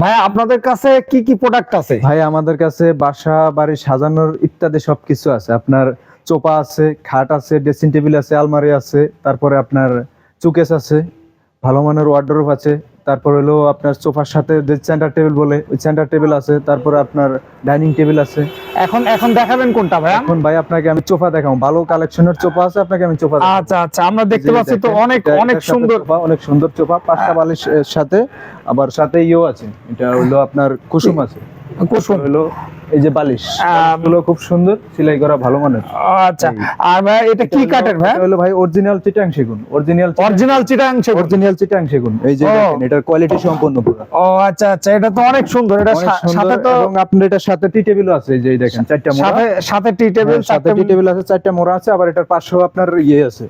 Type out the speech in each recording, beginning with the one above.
ভাইয়া, আপনাদের কাছে কি কি প্রোডাক্ট আছে? ভাই আমাদের কাছে বাসা, বাড়ি সাজানোর ইত্যাদি সবকিছু আছে। আপনার চোপা আছে, খাট আছে ড্রেসিং টেবিল আছে, আলমারি আছে, তারপরে আপনার চুকেস আছে, ভালো মানের ওয়ার্ডরোব আছে তারপর হলো আপনার সোফার সাথে যে সেন্টার টেবিল বলে ওই সেন্টার টেবিল আছে তারপর আপনার ডাইনিং টেবিল আছে। এখন এখন দেখাবেন কোনটা ভাই এখন ভাই আপনাকে আমি সোফা দেখাবো। ভালো কালেকশনের সোফা আছে আপনাকে আমি সোফা। আচ্ছা আচ্ছা আমরা দেখতে পাচ্ছি তো অনেক অনেক সুন্দর। অনেক সুন্দর সোফা পাঁচটা বালিশের সাথে আবার সাথে ইও আছে। এটা হলো আপনার কুসুম আছে। কুসুম। হলো এই যে বালিশগুলো খুব সুন্দর সেলাই করা ভালো মানের। আচ্ছা আর ভাই এটা কি কাঠের ভাই? হলো ভাই অরিজিনাল চিটাং সেগুন অরিজিনাল অরিজিনাল চিটাং সেগুন। অরিজিনাল চিটাং সেগুন। এই যে দেখেন এটার কোয়ালিটি সম্পূর্ণ পুরো। ও আচ্ছা আচ্ছা এটা তো অনেক সুন্দর এটা সাথে তো এবং আপনার এটার সাথে টি টেবিলও আছে এই যে দেখেন চারটা মোড়া। সাথে সাথে টি টেবিল হ্যাঁ, সাথে টি টেবিল আছে চারটা মোড়া আছে আবার এটার পাশেও আপনার ইয়ে আছে।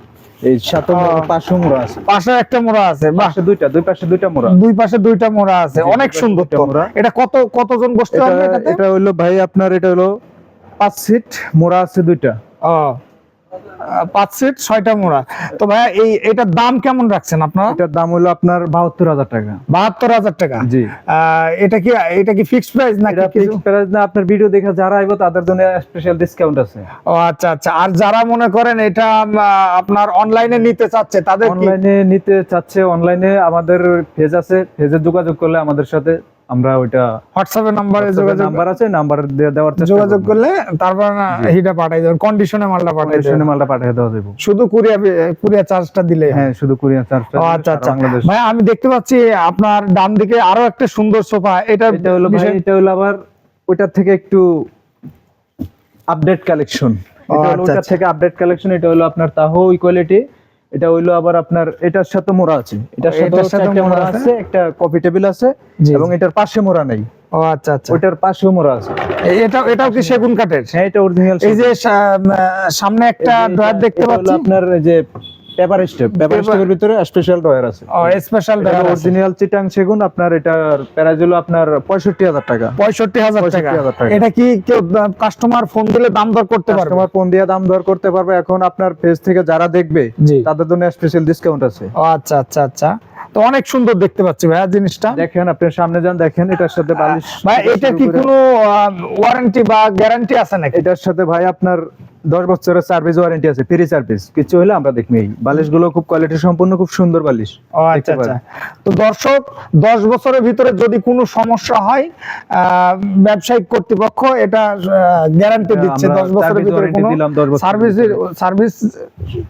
এই সাথে পাশে মোড়া আছে। পাশে একটা মোড়া আছে পাশে দুইটা দুই পাশে দুইটা মোড়া। দুই পাশে দুইটা মোড়া আছে অনেক সুন্দর তো। এটা কত কতজন বসতে এটা পারবে এটাতে? এটা হলো ভাই আপনার এটা হলো পাঁচ সিট মোড়া আছে দুইটা। ও পাঁচ সিট ছয়টা মোড়া। তো ভাইয়া এই এটার দাম কেমন রাখছেন আপনারা? এটার দাম হলো আপনার বাহাত্তর হাজার টাকা। বাহাত্তর হাজার টাকা? জি। এটা কি এটা কি ফিক্সড প্রাইস নাকি এটা কিছু? ফিক্স প্রাইস না আপনার ভিডিও দেখে যারা আইবো তাদের জন্য স্পেশাল ডিসকাউন্ট আছে। ও আচ্ছা আচ্ছা। আর যারা মনে করেন এটা আপনার অনলাইনে নিতে চাচ্ছে তাদের অনলাইনে নিতে চাচ্ছে অনলাইনে আমাদের পেজ আছে পেজে যোগাযোগ করলে আমাদের সাথে আমরা ওইটা হোয়াটসঅ্যাপে নাম্বারে যোগাযোগ নাম্বার আছে নাম্বার দেওয়ার চেষ্টা যোগাযোগ করলে তারপর হিটা পাঠাই দেবেন কন্ডিশনে মালটা পাঠাই করলে মালটা পাঠিয়ে দেওয়া যাবে। শুধু কুরিয়ার কুরিয়ার চার্জটা দিলে হ্যাঁ। শুধু কোরিয়ান চার্জটা আচ্ছা আচ্ছা। বাংলাদেশ। ভাই আমি দেখতে পাচ্ছি আপনার ডান দিকে আরও একটা সুন্দর সোফা এটা এটা হলো ভাই এটা হলো আবার ওইটার থেকে একটু আপডেট কালেকশন এটা হলো আচ্ছা, ওইটার আচ্ছা। থেকে আপডেট কালেকশন এটা হলো আপনার তাহো ইকুয়ালিটি এটা হইল আবার আপনার এটার সাথে মোড়া আছে। এটার সাথে এটার সাথে মোড়া আছে? একটা কফি টেবিল আছে এবং এটার পাশে মোড়া নেই। ও আচ্ছা আচ্ছা। ওটার পাশে মোড়া আছে। এটা এটাও কি সেগুন কাঠের? হ্যাঁ এটা অরিজিনাল এই যে সামনে একটা ড্রয়ার দেখতে পাচ্ছি। আপনার এই যে পেপার স্টেপ পেপার স্টেপের ভিতরে স্পেশাল আছে। ও স্পেশাল অরিজিনাল চিটাং সেগুন আপনার এটার প্রাইস হলো আপনার পঁয়ষট্টি হাজার টাকা। পঁয়ষট্টি হাজার টাকা। 65,000 টাকা। এটা কি কেউ কাস্টমার ফোন দিলে দাম দর করতে পারবে? কাস্টমার ফোন দিয়ে দাম দর করতে পারবে। এখন আপনার পেজ থেকে যারা দেখবে তাদের জন্য স্পেশাল ডিসকাউন্ট আছে। ও আচ্ছা আচ্ছা আচ্ছা। তো অনেক সুন্দর দেখতে পাচ্ছি ভাইয়া জিনিসটা। দেখেন আপনি সামনে যান দেখেন এটার সাথে বালিশ ভাই এটা কি কোনো ওয়ারেন্টি বা গ্যারান্টি আছে নাকি? এটার সাথে ভাই আপনার দশ বছরের সার্ভিস ওয়ারেন্টি আছে ফ্রি সার্ভিস কিছু হলে আমরা এই বালিশগুলো খুব কোয়ালিটি সম্পূর্ণ খুব সুন্দর বালিশ। আচ্ছা আচ্ছা। তো দর্শক দশ বছরের ভিতরে যদি কোনো সমস্যা হয় ব্যবসায়িক কর্তৃপক্ষ এটা গ্যারান্টি দিচ্ছে। দশ বছরের ভিতরে কোনো দিলাম 10 বছরের সার্ভিস সার্ভিস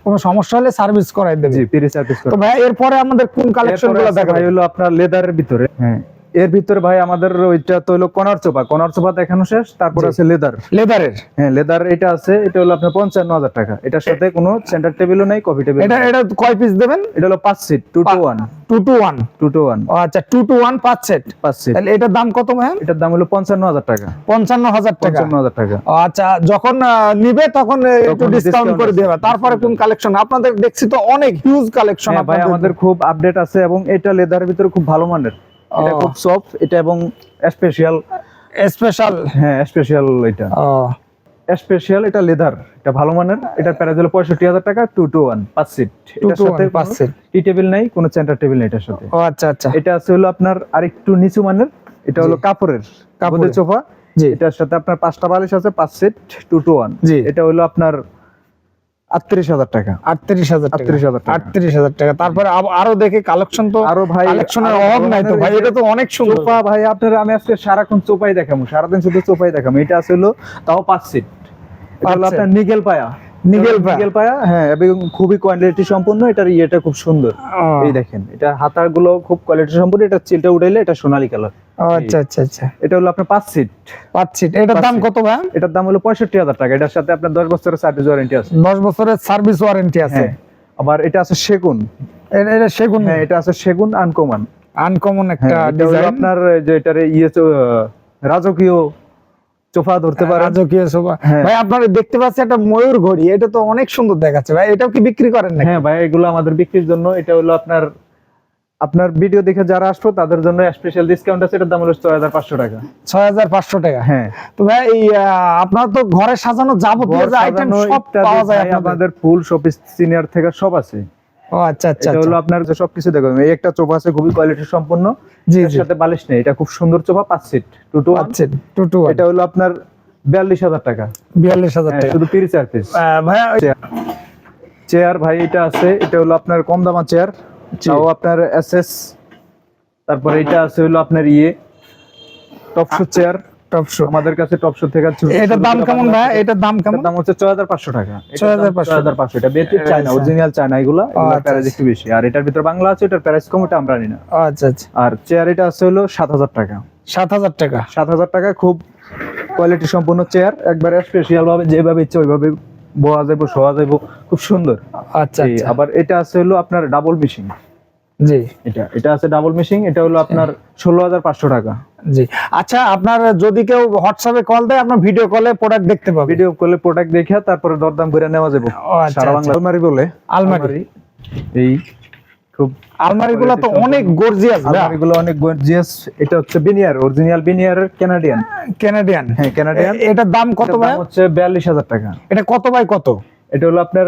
কোনো সমস্যা হলে সার্ভিস করাই দেবে। জি ফ্রি সার্ভিস তো ভাই এরপরে আমাদের কোন কালেকশন এরপরে গুলো আছে দেখাবে হলো আপনার লেদারের ভিতরে। হ্যাঁ। এর ভিতরে ভাই আমাদের ওইটা তো হলো কনার চোপা। কনার চোপা দেখানো শেষ তারপর আছে লেদার। লেদারের? হ্যাঁ লেদার এটা আছে এটা হলো আপনার পঞ্চান্ন হাজার টাকা। এটার সাথে কোনো সেন্টার টেবিলও নাই কফি টেবিল এটা এটা কয় পিস দেবেন? এটা হলো পাঁচ seat two two one two two one two two one ও আচ্ছা টু টু ওয়ান পাঁচ সেট পাঁচ সিট তাহলে এটার দাম কত ভাই? এটার দাম হলো পঞ্চান্ন হাজার টাকা। পঞ্চান্ন হাজার টাকা। পঞ্চান্ন হাজার টাকা। আচ্ছা যখন নিবে তখন একটু ডিসকাউন্ট করে। দেবে। তারপরে কোন কালেকশন আপনাদের দেখছি তো অনেক হিউজ কালেকশন হ্যাঁ ভাই আমাদের খুব আপডেট আছে এবং এটা লেদারের ভিতরে খুব ভালো মানের। এটা খুব সফট এটা এবং স্পেশাল স্পেশাল হ্যাঁ স্পেশাল এটা। স্পেশাল এটা লেদার এটা ভালো মানের প্রাইস হলো পঁয়ষট্টি হাজার টাকা টু টু ওয়ান পাঁচ সিট এটার সাথে পাঁচ seat। টি টেবিল নাই কোনো সেন্টার টেবিল নেই এটার সাথে। ও আচ্ছা আচ্ছা। এটা আছে হলো আপনার আরেকটু নিচু মানের এটা হলো কাপড়ের কাপড়ের। সোফা জি। এটার সাথে আপনার পাঁচটা বালিশ আছে পাঁচ সেট টু টু ওয়ান জি। এটা হলো আপনার আটত্রিশ হাজার টাকা। আটত্রিশ হাজার 38,000 টাকা। আটত্রিশ হাজার টাকা। তারপরে আরও দেখে কালেকশন তো আরও ভাই কালেকশনের অভাব নাই তো ভাই এটা তো অনেক সুন্দর। চোপা ভাই আপনার আমি আজকে সারাক্ষণ চোপাই দেখাবো সারাদিন শুধু চোপাই দেখাবো। এটা আছে হলো তাও পাঁচ সিট। আপনার নিগেল পায়া। নিগেল। নিগেল পায়া হ্যাঁ এবং খুবই কোয়ালিটি সম্পূর্ণ এটার ইয়েটা খুব সুন্দর। এই দেখেন এটা হাতারগুলো খুব কোয়ালিটি সম্পূর্ণ এটা চিলটা উঠাইলে এটা সোনালী কালার আচ্ছা আচ্ছা আচ্ছা। এটা হলো আপনার পাঁচ সিট পাচ্ছি এটার দাম কত ভাই? এটার দাম হলো পঁয়ষট্টি হাজার টাকা। এটার সাথে আপনার দশ বছরের সার্ভিস ওয়ারেন্টি আছে। দশ বছরের সার্ভিস ওয়ারেন্টি আছে। হ্যাঁ। আবার এটা আছে সেগুন। এটা সেগুন হ্যাঁ এটা আছে সেগুন আনকমন আনকমন একটা হ্যাঁ হলো ডিজাইন আপনার যে এটার ইয়ে রাজকীয় চোফা ধরতে পারে রাজকীয় চোফা। হ্যাঁ। ভাই আপনারা দেখতে পাচ্ছি একটা ময়ূর ঘড়ি। এটা তো অনেক সুন্দর দেখাচ্ছে। ভাই এটাও কি বিক্রি করেন নাকি? হ্যাঁ ভাই এগুলো আমাদের বিক্রির জন্য। এটা হলো আপনার আপনার ভিডিও দেখে যারা আসতো তাদের জন্য স্পেশাল ডিসকাউন্ট আছে এটার দাম হলো ছয় হাজার পাঁচশো টাকা। ছয় হাজার পাঁচশো টাকা? হ্যাঁ। তো ভাই এই আপনার তো ঘরে সাজানো যাবতীয় আইটেম সব পাওয়া যায় আপনাদের। আমাদের ফুল শপিস সিনিয়র থেকে সব আছে। ও আচ্ছা আচ্ছা এটা হলো আপনার যে সবকিছু দেখো এই একটা সোফা আছে খুবই কোয়ালিটি সম্পন্ন জি সাথে বালিশ নেই এটা খুব সুন্দর সোফা পাঁচ সিট টু টু আচ্ছা টু টু এটা হলো আপনার বিয়াল্লিশ হাজার টাকা। বিয়াল্লিশ হাজার হ্যাঁ, টাকা। শুধু পিস চার পিস ভাইয়া চেয়ার ভাই এটা আছে এটা হলো আপনার কম দামা চেয়ার। তাও আপনার এসএস তারপরে এটা আছে হলো আপনার ইয়ে top show chair. Top show. আমাদের কাছে টপ শো থেকে এটার দাম কেমন ভাই? এটার দাম কেমন? দাম হচ্ছে ছয় হাজার পাঁচশো টাকা। 6,500 ছয় হাজার পাঁচশো। এটা বেতে চায়না। অরিজিনাল চায়না এগুলা। এগুলোর আচ্ছা, প্রাইস আচ্ছা। একটু বেশি। আর এটার ভিতরে বাংলা আছে এটার প্রাইস কম এটা আমরা আনি না আচ্ছা আচ্ছা। আর চেয়ার এটা আছে হলো সাত হাজার টাকা। সাত হাজার টাকা। সাত হাজার টাকা খুব কোয়ালিটি সম্পূর্ণ চেয়ার একবারে স্পেশাল ভাবে যেভাবে ইচ্ছে ওইভাবে বয়া যাইব শোয়া যাইব খুব সুন্দর। আচ্ছা আচ্ছা। আবার এটা আছে হলো আপনার ডাবল মেশিন জি। এটা এটা আছে ডাবল মেশিন এটা হলো আপনার ষোলো হাজার পাঁচশো টাকা। জি। আচ্ছা আপনার যদি কেউ হোয়াটসঅ্যাপে কল দেয় আপনার ভিডিও কলে প্রোডাক্ট দেখতে পাবে। ভিডিও কলে প্রোডাক্ট দেখে তারপরে দরদাম করে নেওয়া যাবে আচ্ছা, সারা বাংলা আচ্ছা। আলমারি বলে? আলমারি। এই খুব আলমারি গুলো তো অনেক গর্জিয়াস আলমারি গুলো অনেক গর্জিয়াস এটা হচ্ছে veneer original veneer Canadian Canadian হ্যাঁ কানাডিয়ান এটার দাম কত ভাই? হচ্ছে বিয়াল্লিশ হাজার টাকা। এটা কত বাই কত? এটা হলো আপনার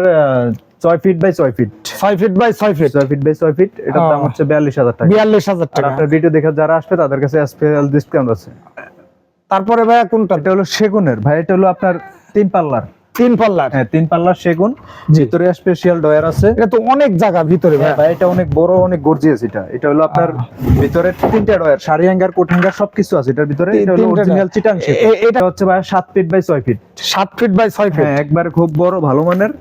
ছয় ফিট বাই ছয় ফিট ছয় ফিট বাই ছয় ফিট ছয় ফিট বাই ছয় ফিট এটার দাম হচ্ছে বিয়াল্লিশ হাজার টাকা। বিয়াল্লিশ হাজার আর টাকা। আপনার ভিডিও দেখে যারা আসবে তাদের কাছে স্পেশাল ডিসকাউন্ট আছে। তারপরে ভাইয়া কোনটা? এটা হলো সেগুনের। ভাই এটা হলো আপনার তিন পাল্লার। তিন পাল্লার। হ্যাঁ তিন পাল্লার সেগুন। ভিতরে স্পেশাল ডয়ার আছে। এটা তো অনেক জায়গা ভিতরে ভাই। ভাই এটা অনেক বড় অনেক গর্জিয়াস এটা। এটা হলো আপনার ভিতরে তিনটা ডয়ার সারি হ্যাঙ্গার কোট হ্যাঙ্গার সবকিছু আছে। এটার ভিতরে এটা হলো অরিজিনাল চিটাং এটা হচ্ছে ভাই সাত ফিট বাই ছয় ফিট সাত ফিট বাই ছয় ফিট হ্যাঁ একবার খুব বড় ভালো মানের।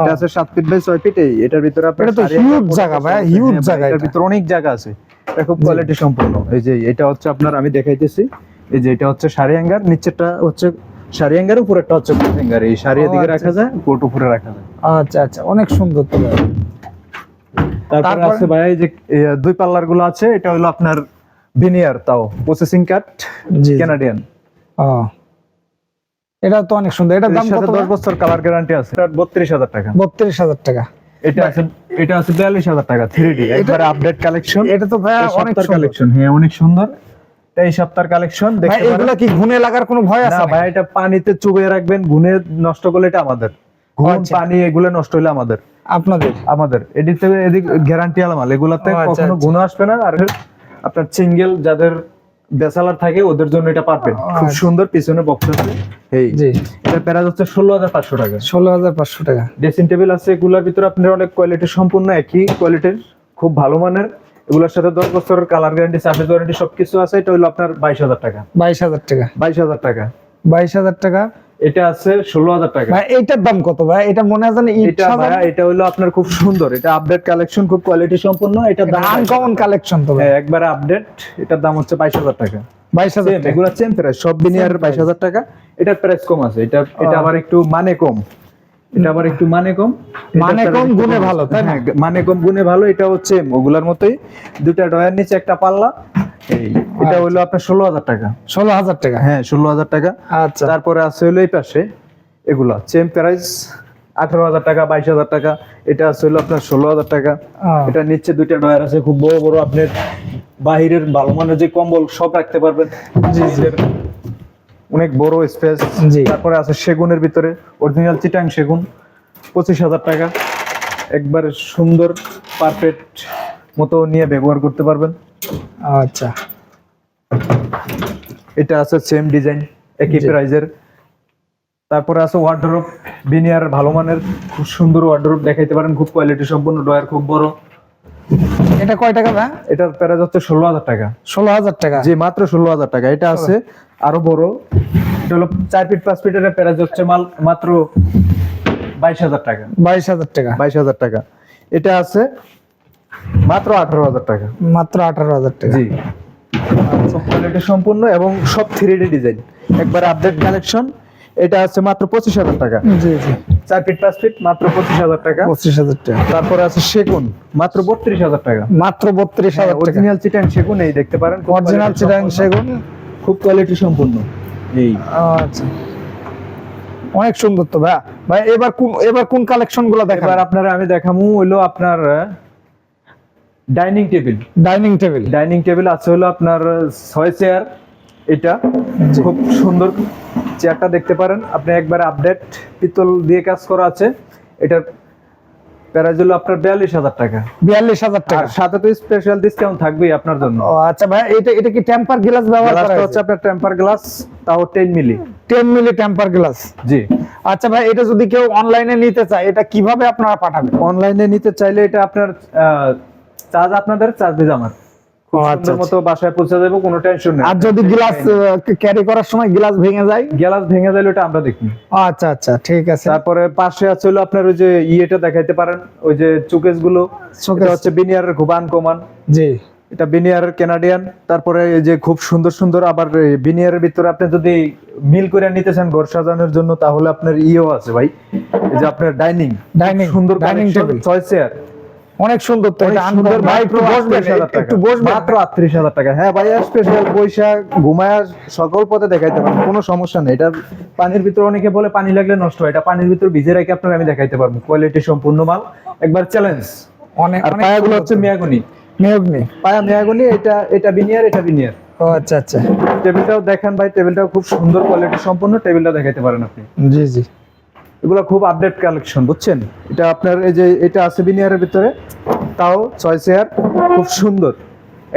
এটা আছে সাত ফিট বাই ছয় ফিট এই এটার ভিতরে আপনার এটা তো huge কোট জায়গা ভাই, হ্যাঁ ভাই, জায়গা এটার ভিতরে অনেক জায়গা আছে। এটা খুব কোয়ালিটি সম্পূর্ণ। এই যে এটা হচ্ছে আপনার আমি দেখাইতেছি। এই যে এটা হচ্ছে সারি হ্যাঙ্গার নিচেরটা হচ্ছে সারি হ্যাঙ্গার উপরেরটা হচ্ছে কোট হ্যাঙ্গার এই সারি ও, এদিকে আচ্ছা, রাখা যায় কোট উপরে রাখা যায়। আচ্ছা আচ্ছা অনেক সুন্দর তো ভাই। তারপরে? আছে ভাই যে দুই পাল্লারগুলো আছে এটা হলো আপনার ভিনিয়ার তাও প্রসেসিং কাট কানাডিয়ান এটা তো অনেক সুন্দর। এর দাম কত দশ বছর কালার গ্যারান্টি আছে। এটা বত্রিশ হাজার টাকা। বত্রিশ হাজার টাকা। এটা আছে এটা আছে বিয়াল্লিশ হাজার টাকা থ্রি ডি একবারে আপডেট কালেকশন এটা তো ভাই অনেক সুন্দর। কালেকশন হ্যাঁ অনেক সুন্দর। এটা এই সপ্তাহের কালেকশন এগুলা কি ঘুনে লাগার কোনো ভয় আছে না ভাই এটা পানিতে চুবিয়ে রাখবেন গুনে নষ্ট করলে এটা আমাদের। ঘুম আচ্ছা। পানি এগুলো নষ্ট হলে আমাদের। আপনাদের? আমাদের। এদিক থেকে এদিক গ্যারান্টি আলা মাল। এগুলাতে আচ্ছা, কখনো আচ্ছা। আসবে না। আর আপনার সিঙ্গেল যাদের বেসালার থাকে ওদের জন্য এটা পারবেন। খুব। সুন্দর পিছনে বক্স আছে। এই জি। এটা প্রাইস হচ্ছে ষোলো হাজার পাঁচশো টাকা। ষোলো হাজার পাঁচশো টাকা। ড্রেসিং টেবিল আছে এগুলোর ভিতরে আপনার অনেক কোয়ালিটি সম্পূর্ণ একই কোয়ালিটির খুব ভালো মানের। এগুলোর সাথে দশ বছরের কালার গ্যারান্টি সার্ভিস ওয়ারেন্টি সবকিছু আছে এটা হলো আপনার বাইশ হাজার টাকা। বাইশ হাজার টাকা। বাইশ হাজার টাকা। বাইশ হাজার টাকা? এটা আছে ষোলো হাজার টাকা। ভাই এইটার দাম কত ভাই? এটা মনে হয় এটা ভাইয়া এটা হলো আপনার খুব সুন্দর। এটা আপডেট কালেকশন খুব কোয়ালিটি সম্পূর্ণ এটা দাম আনকমন কালেকশন তো ভাই। হ্যাঁ একবারে আপডেট এটার দাম হচ্ছে বাইশ হাজার টাকা। বাইশ হাজার টাকা। সেম প্রাইস সব বিনিয়ার বাইশ হাজার টাকা। এটার প্রাইস কম আছে। এটা এটা আবার একটু মানে কম। এটা আবার একটু মানে কম। মানে কম, গুণে ভালো, তাই না? হ্যাঁ, মানে কম গুণে ভালো এটা হচ্ছে ওগুলার মতোই। দুটা ডয়ার নিচে একটা পাল্লা। এই এটা হলো আপনার ষোলো হাজার টাকা। ষোলো হাজার টাকা? হ্যাঁ ষোলো হাজার টাকা। আচ্ছা। তারপরে আছে হলো এই পাশে এগুলা সেম প্রাইস আঠারো হাজার টাকা বাইশ হাজার টাকা। এটা আছে হলো আপনার ষোলো হাজার টাকা। এটা নিচে দুইটা ডয়ার আছে খুব বড় বড় আপনার বাহিরের ভালো মানের যে কম্বল সব রাখতে পারবেন। অনেক বড় স্পেস তারপরে আছে সেগুনের ভিতরে অরিজিনাল চিটাং সেগুন পঁচিশ হাজার টাকা। একবারে সুন্দর পারফেক্ট মতো নিয়ে ব্যবহার করতে পারবেন। আচ্ছা। এটা আছে সেম ডিজাইন একই। প্রাইজের তারপরে আছে ওয়ার্ডরোব বিনিয়ার ভালো মানের খুব সুন্দর ওয়ার্ডরোব দেখাইতে পারেন খুব কোয়ালিটি সম্পূর্ণ ডয়ার খুব বড়। এটা কয় টাকা ভাই? এটার প্রাইস হচ্ছে ষোলো হাজার টাকা। ষোলো হাজার টাকা। জি মাত্র ষোলো হাজার টাকা। এটা আছে আরও বড়। এটা হলো চার ফিট পাঁচ ফিটের প্রাইস হচ্ছে মাল মাত্র বাইশ হাজার টাকা। বাইশ হাজার টাকা। বাইশ হাজার টাকা। এটা আছে মাত্র আঠারো হাজার টাকা। মাত্র আঠারো হাজার টাকা। জি। কোয়ালিটি সম্পূর্ণ এবং সব থ্রি ডি ডিজাইন একবার আপডেট কালেকশন এটা আছে মাত্র পঁচিশ হাজার টাকা। জি জি। চার ফিট পাঁচ ফিট মাত্র পঁচিশ হাজার টাকা। পঁচিশ হাজার টাকা। তারপরে আছে সেগুন মাত্র বত্রিশ হাজার টাকা। মাত্র বত্রিশ হাজার অরিজিনাল চিটাং সেগুন এই দেখতে পারেন অরিজিনাল সম্পন্ন। সেগুন। খুব কোয়ালিটি সম্পূর্ণ এই। আচ্ছা। অনেক সুন্দর তো ভাই। ভাই এবার কোন এবার কোন কালেকশনগুলো দেখাবেন এবার আপনার আমি দেখামু হইল আপনার dining table dining table dining table আছে হলো আপনার ছয় চেয়ার এটা খুব সুন্দর চেয়ারটা দেখতে পারেন। আপনি একবার আপডেট পিতল দিয়ে কাজ করা আছে। এটার প্রাইস হলো আপনার বিয়াল্লিশ হাজার টাকা। বিয়াল্লিশ হাজার টাকা। সাথে তো স্পেশাল ডিসকাউন্ট থাকবেই আপনার জন্য। আচ্ছা ভাই এটা এটা কি টেম্পার গ্লাস ব্যবহার করা হচ্ছে আপনার টেম্পার গ্লাস তাও ten milli ten milli temper glass জি। আচ্ছা ভাই এটা যদি কেউ অনলাইনে নিতে চায় এটা কীভাবে আপনারা পাঠাবেন? অনলাইনে নিতে চাইলে এটা আপনার চার্জ আপনাদের চার্জ আমার। মতো বাসায় পৌঁছে যাবে কোনো টেনশন নেই। আর যদি গ্লাস ক্যারি করার সময় গ্লাস ভেঙে যায়? গ্লাস ভেঙে যাইলে ওটা আমরা দেখি। আচ্ছা আচ্ছা ঠিক আছে। তারপরে পাশে আছে হলো আপনার ওই যে ইয়েটা দেখাইতে পারেন ওই যে চুকেসগুলো হচ্ছে বিনিয়ারের খুব আনকমান। জি। এটা কানাডিয়ান তারপরে এই যে খুব সুন্দর সুন্দর আবার বিনিয়ারের ভিতরে আপনি যদি মিল করে নিতে চান ঘর সাজানোর জন্য তাহলে আপনার ইয়েও আছে ভাই। যে আপনার ডাইনিং ডাইনিং সুন্দর ডাইনিং table। ছয় চেয়ার অনেক সুন্দর তো এটা সুন্দর ভাই একটু বসবেন একটু বসবেন। মাত্র আটত্রিশ হাজার টাকা। হ্যাঁ ভাই স্পেশাল পয়সা ঘুমায় সকল পথে দেখাইতে পারেন কোনো সমস্যা নেই। এটা পানির ভিতর অনেকে বলে পানি লাগলে নষ্ট হয়। এটা পানির ভিতর ভিজে রেখে আপনাকে আমি দেখাইতে পারব। কোয়ালিটি সম্পূর্ণ মাল। একবার চ্যালেঞ্জ অনেক আর পায়াগুলো হচ্ছে মিয়াগুনি। মেয়গ্নি। পায়া মিয়াগুনি এটা এটা বিনিয়ার এটা বিনিয়ার ও আচ্ছা আচ্ছা। টেবিলটাও দেখেন ভাই টেবিলটাও খুব সুন্দর কোয়ালিটি সম্পূর্ণ। টেবিলটা দেখাইতে পারেন আপনি। জি জি। এগুলো খুব আপডেট কালেকশন বুঝছেন? এটা আপনার এই যে এটা আছে বিনিয়ারের ভিতরে তাও ছয় চেয়ার খুব সুন্দর।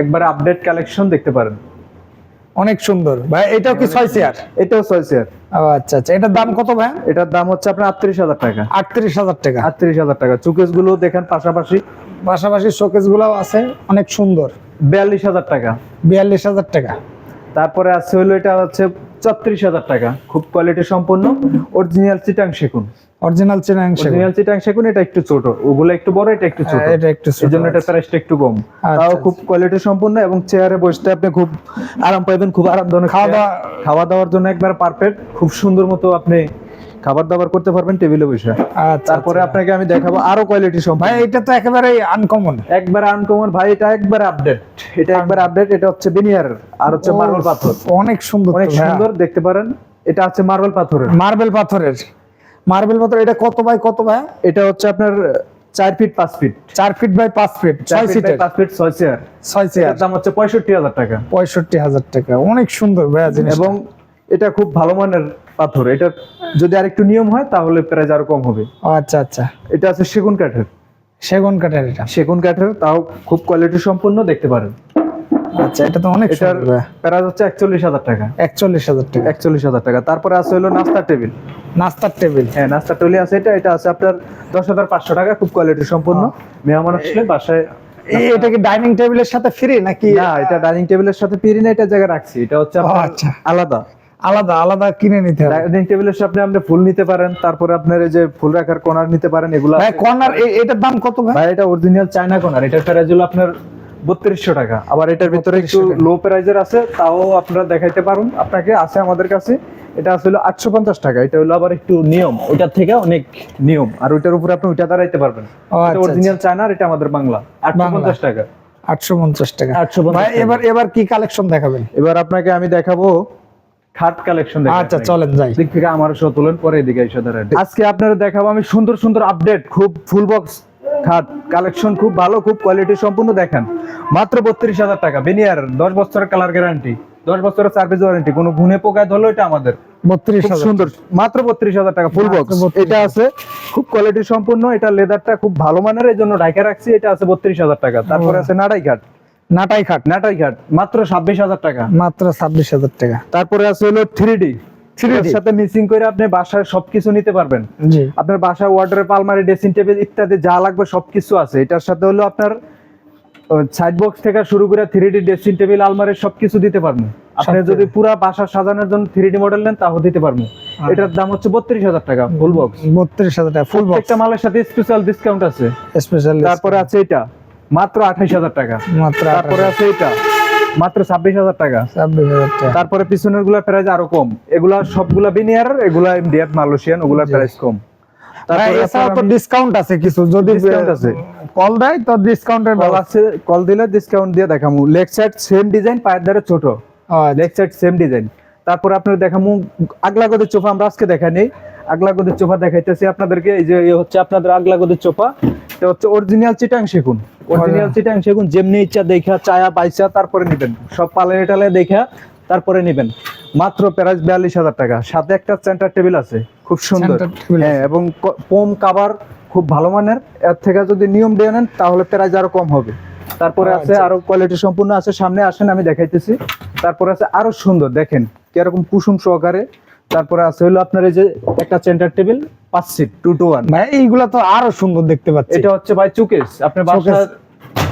একবার আপডেট কালেকশন দেখতে পারেন। অনেক সুন্দর। ভাই এটাও কি ছয় চেয়ার এটাও ছয় চেয়ার আচ্ছা আচ্ছা। এটার দাম কত ভাই? এটার দাম হচ্ছে আপনার আটত্রিশ হাজার টাকা। আটত্রিশ হাজার টাকা। আটত্রিশ হাজার টাকা। চুকেসগুলো দেখেন পাশাপাশি। পাশাপাশি শোকেস গুলাও আছে অনেক সুন্দর। বিয়াল্লিশ হাজার টাকা। বিয়াল্লিশ হাজার টাকা। তারপরে আছে হলো এটা হচ্ছে ছত্রিশ হাজার টাকা। খুব কোয়ালিটি সম্পন্ন অরিজিনাল চিটাং শেখুন অরিজিনাল চিনাংশ অরিজিনাল চিটাং শেখুন এটা একটু ছোট। ওগুলো একটু বড় এটা একটু ছোট। হ্যাঁ, এটা একটু ছোট এজন্য এটা প্রাইসটা একটু কম। আচ্ছা, তাও আচ্ছা। খুব কোয়ালিটি সম্পন্ন এবং চেয়ারে বসতে আপনি খুব আরাম পাবেন খুব আরামদায়ক খাওয়া দাওয়া- খাওয়া দাওয়ার জন্য একবার পারফেক্ট খুব সুন্দর মতো আপনি খাবার দাবার করতে পারবেন টেবিলে বসে। আচ্ছা তারপরে আচ্ছা। আপনাকে আমি দেখাবো আরও কোয়ালিটি সম্পন্ন। ভাই এটা তো একেবারে আনকমন একবার আনকমন ভাই এটা একবার আপডেট এটা একবার আপডেট এটা হচ্ছে বিনিয়ার আর হচ্ছে মার্বেল পাথর। অনেক সুন্দর অনেক সুন্দর দেখতে পারেন। এটা হচ্ছে মার্বেল পাথরের। মার্বেল পাথরের। মার্বেল পাথর এটা কত বাই কত ভাই এটা হচ্ছে আপনার চার ফিট পাঁচ ফিট চার ফিট বাই পাঁচ ফিট ছয় ফিট পাঁচ ফিট ছয় চেয়ার ছয় চেয়ার দাম হচ্ছে পঁয়ষট্টি হাজার টাকা। পঁয়ষট্টি হাজার টাকা অনেক সুন্দর ভাইয়া জিনিস এবং এটা খুব ভালো মানের পাথর। এটা যদি আরেকটু নিয়ম হয় তাহলে প্রাইস আরও কম হবে। আচ্ছা আচ্ছা। এটা আছে সেগুন কাঠের। সেগুন কাঠের এটা? সেগুন কাঠের তাও খুব কোয়ালিটি সম্পন্ন দেখতে পারেন। আচ্ছা এটা তো অনেক এটার প্রাইস হচ্ছে একচল্লিশ হাজার টাকা। একচল্লিশ হাজার টাকা। একচল্লিশ হাজার টাকা। তারপরে আছে হলো নাস্তার টেবিল। নাস্তার টেবিল। হ্যাঁ নাস্তার টেবিল আছে এটা। এটা আছে আপনার দশ হাজার পাঁচশো টাকা খুব কোয়ালিটি সম্পন্ন। মেহমান আসলে বাসায় এটা কি ডাইনিং টেবিলের সাথে ফ্রি নাকি? না এটা ডাইনিং টেবিলের সাথে পিরি না এটা জায়গায় রাখছি। এটা হচ্ছে আচ্ছা। আলাদা। আলাদা আলাদা কিনে নিতে হবে। ডাইনিং টেবিলের সামনে আপনি ফুল নিতে পারেন তারপরে আপনার এই যে ফুল রাখার কর্নার নিতে পারেন এগুলো ভাই কর্নার এটার দাম কত ভাই? ভাই এটা অরিজিনাল চায়না কর্নার এটা প্রাইস হলো আপনার বত্রিশশো টাকা। আবার এটার ভিতরে একটু লো প্রাইজের আছে তাও আপনারা দেখাইতে পারুন। আপনাকে আছে আমাদের কাছে এটা আসলে আটশো পঞ্চাশ টাকা এটা হলো আবার একটু নিয়ম ওইটার থেকে অনেক নিয়ম। আর ওইটার উপরে আপনি ওইটা দাঁড়াইতে পারবেন। ও, আচ্ছা, অরিজিনাল চায়নার এটা আমাদের বাংলা আটশো। পঞ্চাশ টাকা। আটশো পঞ্চাশ টাকা। 850 ভাই এবার এবার কি কালেকশন দেখাবেন? এবার আপনাকে আমি দেখাবো খাট কালেকশন আচ্ছা চলেন যাই। দিক থেকে আমার শো তুলেন পরে এদিকে এসে দাঁড়ান আজকে আপনারা দেখাবো আমি সুন্দর সুন্দর আপডেট খুব ফুল বক্স খাট কালেকশন খুব ভালো খুব কোয়ালিটি সম্পূর্ণ দেখেন। মাত্র বত্রিশ হাজার টাকা। বেনিয়ার দশ বছরের কালার গ্যারান্টি দশ বছরের সার্ভিস ওয়ারেন্টি কোনো গুনে পোকায় ধরলো এটা আমাদের। বত্রিশ সুন্দর। মাত্র বত্রিশ হাজার টাকা ফুল বক্স এটা আছে খুব কোয়ালিটি সম্পূর্ণ এটা লেদারটা খুব ভালো মানের এই জন্য ঢাকা রাখছি এটা আছে বত্রিশ হাজার টাকা। তারপরে আছে নাটাই ঘাট নাটাই খাট। নাটাই ঘাট মাত্র ছাব্বিশ হাজার টাকা। মাত্র ছাব্বিশ হাজার টাকা। তারপরে আছে হলো থ্রি ডি সাথে মিসিং করে আপনি বাসায় সবকিছু নিতে পারবেন। আপনার বাসায় ওয়ার্ডারের পালমারি ড্রেসিং টেবিল ইত্যাদি যা লাগবে সবকিছু আছে। এটার সাথে হলো আপনার সাইড বক্স থেকে শুরু করে থ্রি ডি ড্রেসিং টেবিল আলমারি সবকিছু দিতে পারব। আপনি যদি পুরা বাসা সাজানোর জন্য থ্রি ডি মডেল নেন তাও দিতে পারব। এটার দাম হচ্ছে বত্রিশ হাজার টাকা ফুল বক্স বত্রিশ হাজার টাকা ফুল বক্স মালের সাথে স্পেশাল ডিসকাউন্ট আছে। স্পেশাল তারপরে আছে এটা। মাত্র আঠাইশ হাজার টাকা। মাত্র তারপরে আছে এটা মাত্র ছাব্বিশ হাজার টাকা। ছাব্বিশ হাজার টাকা। তারপরে পিছনেরগুলা প্রাইস আরও কম। এগুলা সবগুলা বিনিয়ার এগুলা এমডিএফ মালয়েশিয়ান ওগুলা প্রাইস কম। ভাই, তারপরে তো ডিসকাউন্ট আছে কিছু যদি Discount আছে। কল দেয় তো ডিসকাউন্টের কল আছে কল দিলে ডিসকাউন্ট দিয়ে দেখামু। লেগ সাইড সেম ডিজাইন পায়ের দ্বারা ছোট। লেগ সাইড সেম ডিজাইন তারপর আপনার দেখামু আগলা গদের চোফা আমরা আজকে দেখা নেই। আগলা গদের চোফা দেখাইতেছি। আপনাদেরকে এই যে হচ্ছে আপনাদের আগলা গদের চোফা এটা হচ্ছে অরিজিনাল চিটাং সেগুন। অরিজিনাল চিটাং সেগুন যেমনি ইচ্ছা দেখা চায়া পাইসা তারপরে নেবেন। সব পালে টালে দেখা তারপরে নেবেন। মাত্র প্রাইস বিয়াল্লিশ হাজার টাকা। সাথে একটা সেন্টার টেবিল আছে। খুব সুন্দর। হ্যাঁ এবং পোম কাভার খুব ভালো মানের। এর থেকে যদি নিয়ম দিয়ে নেন তাহলে প্রাইস আরও কম হবে। তারপরে আছে আচ্ছা। আরও কোয়ালিটি সম্পূর্ণ আছে। সামনে আসেন আমি দেখাইতেছি। তারপরে আছে আরও সুন্দর। দেখেন কীরকম কুসুম সহকারে তারপরে আছে হলো আপনার এই যে একটা সেন্টার টেবিল পাঁচ সিট টু টু ওয়ান ভাই এইগুলা তো আরও সুন্দর দেখতে পাচ্ছি। এটা হচ্ছে ভাই চুকেস। আপনি বাসা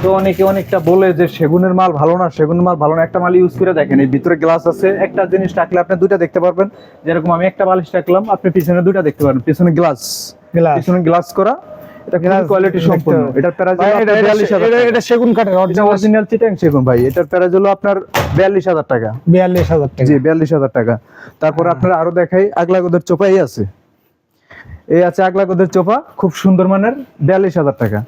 তো অনেকে অনেকটা বলে যে সেগুনের মাল ভালো না সেগুনের মাল ভালো না। একটা মাল ইউজ করে দেখেন এই ভিতরে গ্লাস আছে। একটা জিনিস রাখলে আপনি দুইটা দেখতে পারবেন। যেরকম আমি একটা বালিশ রাখলাম আপনি পিছনে দুইটা দেখতে পারবেন পিছনে গ্লাস। পিছনে গ্লাস করা। এটা কোয়ালিটি সম্পূর্ণ। এটার প্রাইস এটা- এটা- বিয়াল্লিশ হাজার এটা- এটা সেগুন কাঠের অরিজিনাল অরিজিনাল চিটাং সেগুন ভাই। এটার প্রাইস হলো আপনার বিয়াল্লিশ হাজার টাকা। বিয়াল্লিশ হাজার টাকা। জি বিয়াল্লিশ হাজার টাকা। তারপর আপনার আরও দেখাই আছে। এই আছে চোপা খুব সুন্দর মানের বিয়াল্লিশ হাজার টাকা।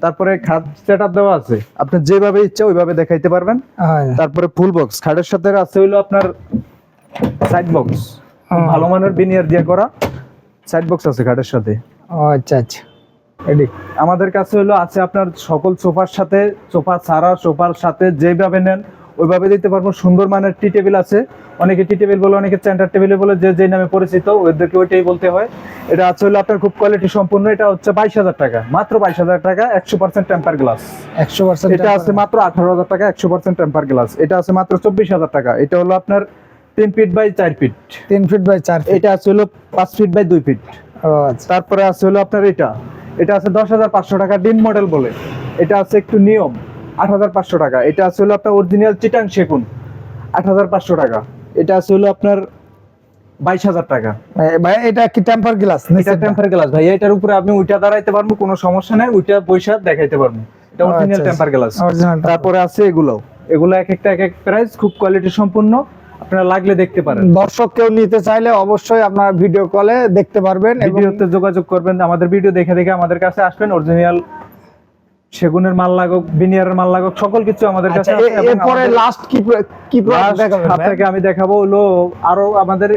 তারপরে খাট সেট দেওয়া আছে। আপনি যেভাবে ইচ্ছা ওইভাবে দেখাইতে পারবেন। হ্যাঁ। তারপরে ফুল বক্স খাটের সাথে আছে হইল আপনার সাইড বক্স হ্যাঁ। ভালো মানের বিনিয়ার দিয়ে করা সাইড বক্স আছে খাটের সাথে। আচ্ছা আচ্ছা। আমাদের কাছে হলো আছে আপনার সকল সোফার সাথে সোফা ছাড়া সোফার সাথে যেভাবে নেন ওইভাবে দিতে পারব। সুন্দর মানের টি টেবিল আছে। অনেকে টি টেবিল বলে অনেকে সেন্টার টেবিল বলে যে যে নামে পরিচিত ওদেরকে ওইটাই বলতে হয়। এটা আছে হলো আপনার খুব কোয়ালিটি সম্পূর্ণ এটা হচ্ছে বাইশ হাজার টাকা। মাত্র বাইশ হাজার টাকা একশো পার্সেন্ট টেম্পার গ্লাস একশো পার্সেন্ট এটা আছে মাত্র আঠারো হাজার টাকা একশো পার্সেন্ট টেম্পার গ্লাস এটা আছে মাত্র চব্বিশ হাজার টাকা। এটা হলো আপনার তিন ফিট বাই চার ফিট তিন ফিট বাই চার এটা আছে হলো পাঁচ ফিট বাই দুই ফিট আচ্ছা। তারপরে আছে হলো আপনার এটা। এটা আছে দশ হাজার পাঁচশো টাকা ডিম মডেল বলে। এটা আছে একটু নিয়ম আট হাজার পাঁচশো টাকা। এটা আছে হলো আপনার অরিজিনাল চিটাং সেগুন আট হাজার পাঁচশো টাকা। এটা আছে হলো আপনার বাইশ হাজার টাকা। ভাই- এটা কি টেম্পার গ্লাস এটা টেম্পার গ্লাস ভাই। এটার উপরে আপনি উইটা দাঁড়াইতে পারব কোনো সমস্যা নেই। উইটা বৈশা দেখাইতে পারব। এটা অরিজিনাল টেম্পার গ্লাস তারপরে আছে এগুলো এগুলো এক একটা এক এক প্রাইস খুব কোয়ালিটি সম্পূর্ণ। আপনারা লাগলে দেখতে পারেন। দর্শক কেউ নিতে চাইলে অবশ্যই আপনারা ভিডিও কলে দেখতে পারবেন ভিডিওতে যোগাযোগ করবেন আমাদের ভিডিও দেখে দেখে আমাদের কাছে আসবেন অরিজিনাল সেগুনের মাল লাগুক বিনিয়ারের মাল লাগক সকল কিছু আমাদের কাছে আচ্ছা এরপরে লাস্ট কি কি প্রোডাক্ট আপনাকে আমি দেখাবো হলো আরও আমাদের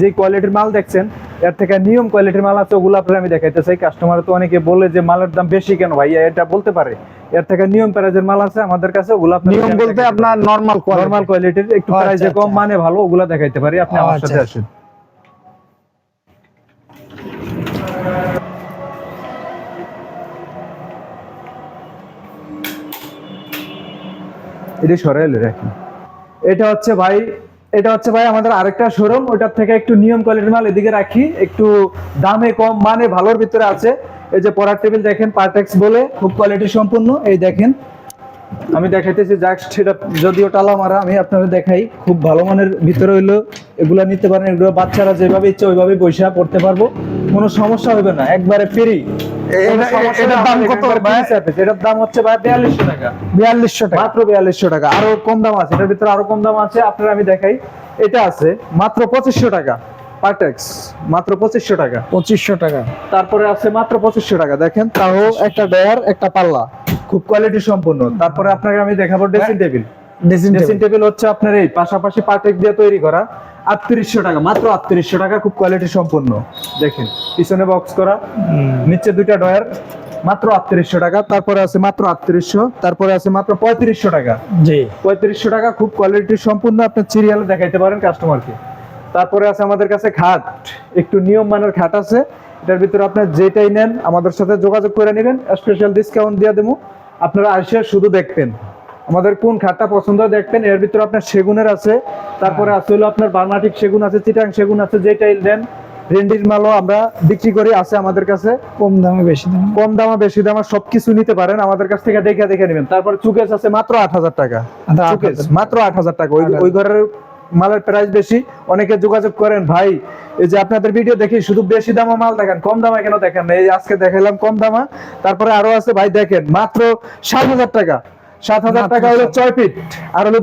যে কোয়ালিটির মাল দেখছেন এর থেকে নিয়ম কোয়ালিটির মাল আছে ওগুলো আপনার আমি দেখাইতে চাই। কাস্টমার তো অনেকে বলে যে মালের দাম বেশি কেন ভাই? এটা বলতে পারে। এর থেকে নিয়ম প্রাইজের মাল আছে আমাদের কাছে ওগুলো নিয়ম বলতে আপনার নরমাল নরমাল কোয়ালিটির একটু ও, আচ্ছা, প্রাইসে কম আচ্ছা। মানে ভালো ওগুলা দেখাইতে পারি। আপনি আমার আচ্ছা। সাথে আসেন। এটি সরাইলে রাখি। এটা হচ্ছে ভাই এটা হচ্ছে ভাই আমাদের আরেকটা শোরুম ওটার থেকে একটু নিয়ম কোয়ালিটির মাল এদিকে রাখি, একটু দামে কম মানে ভালোর ভিতরে আছে। এই যে পড়ার টেবিল দেখেন পার্টেক্স বলে, খুব কোয়ালিটি সম্পূর্ণ। এই দেখেন আমি দেখাইতেছি জাস্ট সেটা যদিও টালা মারা আমি আপনাদের দেখাই। খুব ভালো মানের ভিতরে হইল এগুলা নিতে পারেন এগুলো বাচ্চারা যেভাবে ইচ্ছে ওইভাবে বৈশা পড়তে পারব। কোনো সমস্যা হবে না একবারে ফ্রি এটা- এটার দাম কত এটার দাম হচ্ছে ভাই বিয়াল্লিশশো টাকা। বিয়াল্লিশশো টাকা। মাত্র বিয়াল্লিশশো টাকা আরও কম দাম আছে এটার ভিতরে আরও কম দাম আছে আপনার আমি দেখাই। এটা আছে মাত্র পঁচিশশো টাকা পার্টেক্স মাত্র পঁচিশশো টাকা। পঁচিশশো টাকা। তারপরে আছে মাত্র পঁচিশশো টাকা দেখেন তাও একটা ডয়ার একটা পাল্লা। খুব কোয়ালিটি সম্পূর্ণ। তারপরে আপনাকে আমি দেখাবো ড্রেসিং টেবিল ড্রেসিং টেবিল হচ্ছে আপনার এই পাশাপাশি পার্টেক দিয়ে তৈরি করা আটত্রিশশো টাকা মাত্র আটত্রিশশো টাকা খুব কোয়ালিটি সম্পূর্ণ। দেখেন পিছনে বক্স করা। নিচে দুইটা ডয়ার মাত্র আটত্রিশশো টাকা তারপরে আছে মাত্র আটত্রিশশো তারপরে আছে মাত্র পঁয়ত্রিশশো টাকা। জি। পঁয়ত্রিশশো টাকা খুব কোয়ালিটি সম্পূর্ণ আপনার সিরিয়ালে দেখাইতে পারেন কাস্টমারকে তারপরে আছে আমাদের কাছে খাট। একটু নিয়ম মানের খাট আছে। এটার ভিতরে আপনার যেটাই নেন আমাদের সাথে যোগাযোগ করে নেবেন। স্পেশাল ডিসকাউন্ট দিয়ে দেবো। আপনারা আসে শুধু দেখবেন আমাদের কোন খাটটা পছন্দ হয় দেখবেন এর ভিতরে আপনার সেগুনের আছে তারপরে আছে হলো আপনার বার্মাটিক সেগুন আছে চিটাং সেগুন আছে যেটাই নেন রেন্ডির মালও আমরা বিক্রি করি আছে আমাদের কাছে। কম দামে বেশি দাম কম দামে বেশি দামা সবকিছু নিতে পারেন আমাদের কাছ থেকে দেখে দেখে নেবেন। তারপর চুকেস আছে মাত্র আট হাজার টাকা। আচ্ছা, মাত্র আট হাজার টাকা। ওই ওই ঘরের মালের প্রাইস বেশি। অনেকে যোগাযোগ করেন ভাই এই যে আপনাদের ভিডিও দেখি শুধু বেশি দামা মাল দেখেন কম দামা কেন দেখেন এই আজকে দেখাইলাম কম দামা। তারপরে আরও আছে ভাই দেখেন মাত্র সাত হাজার টাকা। সাত হাজার টাকা হলো ছয় ফিট আর হলো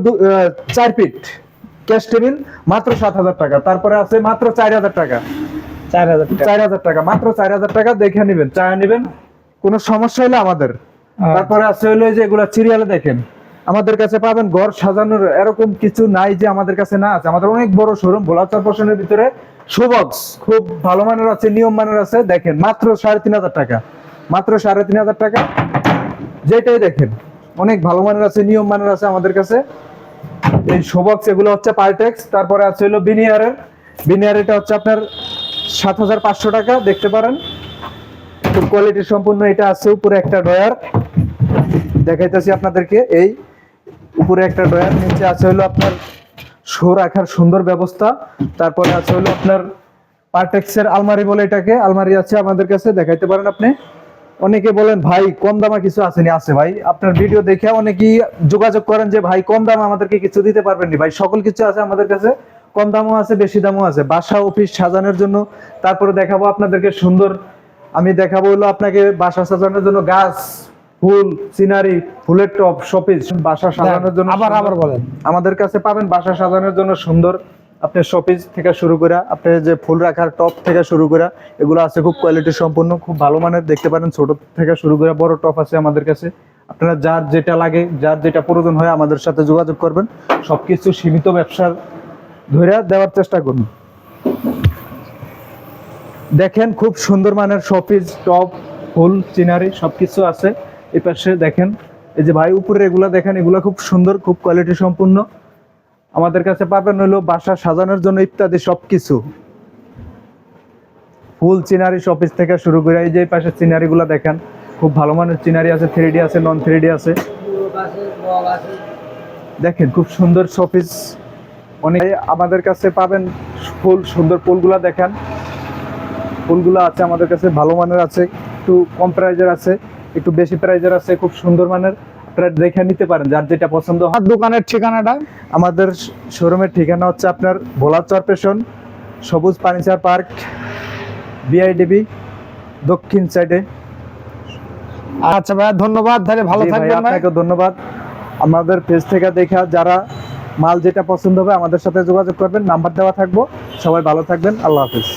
চার ফিট ক্যাশ টেবিল মাত্র সাত হাজার টাকা। তারপরে আছে মাত্র চার হাজার টাকা। চার হাজার চার হাজার টাকা মাত্র চার হাজার টাকা দেখে নিবেন চায় নিবেন কোনো সমস্যা হলে আমাদের। আচ্ছা। তারপরে আছে হলো এই যে এগুলা সিরিয়ালে দেখেন। আমাদের কাছে পাবেন ঘর সাজানোর এরকম কিছু নাই যে আমাদের কাছে না আছে। আমাদের অনেক বড় শোরুম ভোলা চরপশনের ভিতরে। সুবক্স। খুব ভালো মানের আছে নিয়ম মানের আছে। দেখেন মাত্র সাড়ে তিন হাজার টাকা। মাত্র সাড়ে তিন হাজার টাকা। যেটাই দেখেন অনেক ভালো মানের আছে নিয়ম মানের আছে আমাদের কাছে। এই শোবক্স এগুলো হচ্ছে পার্টেক্স তারপরে আছে হলো বিনিয়ারের। বিনিয়ার এটা হচ্ছে আপনার সাত হাজার পাঁচশো টাকা দেখতে পারেন। খুব কোয়ালিটি সম্পূর্ণ এটা আছে উপরে একটা ডয়ার দেখাইতেছি আপনাদেরকে এই উপরে একটা ডয়ার নিচে আছে হলো আপনার শো রাখার সুন্দর ব্যবস্থা। তারপরে আছে হলো আপনার পার্টেক্সের আলমারি বলে এটাকে, আলমারি আছে আমাদের কাছে, দেখাইতে পারেন আপনি। অনেকে বলেন, ভাই, কম দামে কিছু আসেনি আছে ভাই, আপনার ভিডিও দেখে অনেকেই যোগাযোগ করেন যে, ভাই, কম দামে আমাদেরকে কিছু দিতে পারবেন নি? ভাই, সকল কিছু আছে আমাদের কাছে, কম দামও আছে, বেশি দামও আছে। বাসা, অফিস সাজানোর জন্য, তারপরে দেখাবো আপনাদেরকে সুন্দর, আমি দেখাবো হলো আপনাকে বাসা সাজানোর জন্য গাছ ফুল সিনারি ফুলের টপ শপিস বাসা সাজানোর জন্য আবার আবার বলেন। আমাদের কাছে পাবেন বাসা সাজানোর জন্য সুন্দর। আপনি শপিস থেকে শুরু করে আপনি যে ফুল রাখার টপ থেকে শুরু করে এগুলো আছে খুব কোয়ালিটি সম্পূর্ণ খুব ভালো মানের। দেখতে পারেন ছোট থেকে শুরু করে বড় টপ আছে আমাদের কাছে। আপনারা যার যেটা লাগে যার যেটা প্রয়োজন হয় আমাদের সাথে যোগাযোগ করবেন। সবকিছু সীমিত ব্যবসার ধরে দেওয়ার চেষ্টা করুন। দেখেন খুব সুন্দর মানের শপিস টপ ফুল চিনারি সবকিছু আছে। এই পাশে দেখেন, এই যে ভাই উপরে এগুলা দেখেন, এগুলা খুব সুন্দর, খুব কোয়ালিটি সম্পূর্ণ। আমাদের কাছে পাবেন হলো বাসা সাজানোর জন্য ইত্যাদি সবকিছু। ফুল চিনারি শপিস থেকে শুরু করে এই যে পাশে চিনারি গুলা দেখেন, খুব ভালো মানের চিনারি আছে থ্রি ডি আছে নন থ্রি ডি আছে। দেখেন, খুব সুন্দর শপিস অনেক। আমাদের কাছে পাবেন ফুল, সুন্দর ফুলগুলা দেখেন। ফুলগুলো আছে, আমাদের কাছে ভালো মানের আছে, একটু কম প্রাইজের আছে। একটু বেশি প্রাইজের আছে খুব সুন্দর মানের। আপনারা দেখে নিতে পারেন যার যেটা পছন্দ হয়। দোকানের ঠিকানাটা? আমাদের শোরুমের ঠিকানা হচ্ছে আপনার ভোলা চরপেশন সবুজ ফার্নিচার পার্ক বিআইডিবি দক্ষিণ সাইডে আচ্ছা ভাইয়া ধন্যবাদ। তাহলে ভালো থাকবেন আপনাকে ধন্যবাদ। আমাদের পেজ থেকে দেখা যারা মাল যেটা পছন্দ হবে আমাদের সাথে যোগাযোগ করবেন নাম্বার দেওয়া থাকব। সবাই ভালো থাকবেন আল্লাহ হাফিজ।